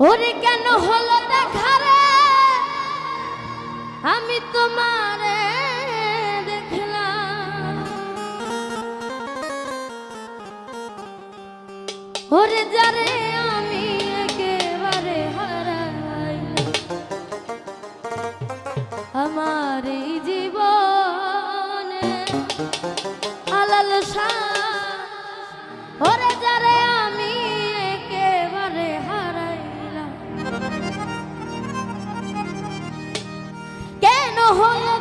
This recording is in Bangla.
ওরে কেন হলো দেখারে? আমি তোমার দেখলাম। ওরে যারে মোহনা